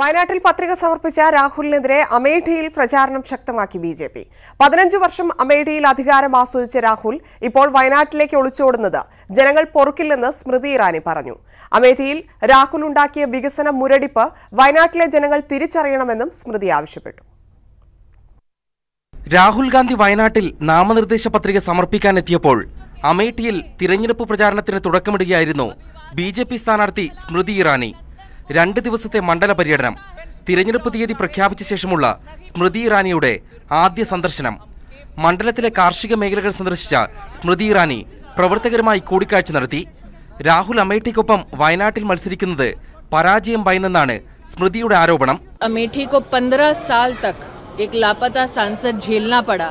വയനാട്ടിൽ പത്രിക സമർപ്പിച്ച രാഹുലിനെതിരെ അമേഠിയിൽ പ്രചാരണം ശക്തമാക്കി ബി ജെ പി. പതിനഞ്ചു വർഷം അമേഠിയിൽ അധികാരം ആസ്വദിച്ച രാഹുൽ ഇപ്പോൾ വയനാട്ടിലേക്ക് ഒളിച്ചോടുന്നത് ജനങ്ങൾ പൊറുക്കില്ലെന്ന് സ്മൃതി ഇറാനി പറഞ്ഞു. അമേഠിയിൽ രാഹുൽ ഉണ്ടാക്കിയ വികസന മുരടിപ്പ് വയനാട്ടിലെ ജനങ്ങൾ തിരിച്ചറിയണമെന്നും സ്മൃതി ആവശ്യപ്പെട്ടു. രാഹുൽ ഗാന്ധി വയനാട്ടിൽ നാമനിർദ്ദേശ പത്രിക സമർപ്പിക്കാനെത്തിയപ്പോൾ അമേഠിയിൽ തിരഞ്ഞെടുപ്പ് പ്രചാരണത്തിന് തുടക്കമിടുകയായിരുന്നു ബി ജെ പി സ്ഥാനാർത്ഥി സ്മൃതി ഇറാനി. രണ്ട് ദിവസത്തെ മണ്ഡല പര്യടനം തിരഞ്ഞെടുപ്പ് തീയതി പ്രഖ്യാപിച്ച ശേഷമുള്ള സ്മൃതി ഇറാനിയുടെ ആദ്യ സന്ദർശനം മണ്ഡലത്തിലെ കാർഷിക മേഖലകൾ സന്ദർശിച്ച സ്മൃതി ഇറാനി പ്രവർത്തകരുമായി കൂടിക്കാഴ്ച നടത്തി രാഹുൽ അമേഠിക്കൊപ്പം വയനാട്ടിൽ മത്സരിക്കുന്നത് പരാജയം ഭയന്നെന്നാണ് സ്മൃതിയുടെ ആരോപണം अमेठी को 15 साल तक एक लापता सांसद झेलना पड़ा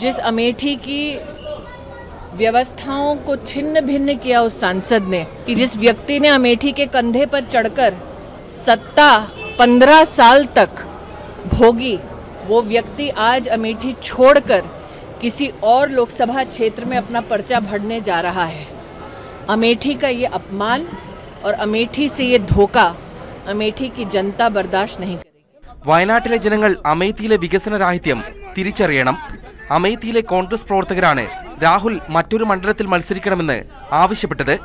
जिस अमेठी की व्यवस्थाओं को छिन्न भिन्न किया उस सांसद ने कि जिस व्यक्ति ने अमेठी के कंधे पर चढ़कर सत्ता 15 साल तक भोगी वो व्यक्ति आज अमेठी छोड़कर किसी और लोकसभा क्षेत्र में अपना पर्चा भरने जा रहा है अमेठी का ये अपमान और अमेठी से ये धोखा अमेठी की जनता बर्दाश्त नहीं करेगी വയനാട്ടിലെ ജനങ്ങൾ അമേത്തിയിലെ വികസന രാഹിത്യം തിരിച്ചറിയണം അമേത്തിയിലെ കോൺഗ്രസ് പ്രവർത്തകരാണ് രാഹുൽ മറ്റൊരു മണ്ഡലത്തിൽ മത്സരിക്കണമെന്ന് ആവശ്യപ്പെട്ടത്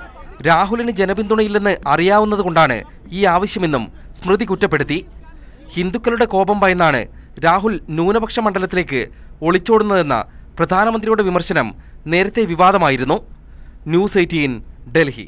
രാഹുലിന് ജനപിന്തുണയില്ലെന്ന് അറിയാവുന്നതുകൊണ്ടാണ് ഈ ആവശ്യമെന്നും സ്മൃതി കുറ്റപ്പെടുത്തി. ഹിന്ദുക്കളുടെ കോപം ഭയന്നാണ് രാഹുൽ ന്യൂനപക്ഷ മണ്ഡലത്തിലേക്ക് ഒളിച്ചോടുന്നതെന്ന പ്രധാനമന്ത്രിയുടെ വിമർശനം നേരത്തെ വിവാദമായിരുന്നു. News eighteen Delhi.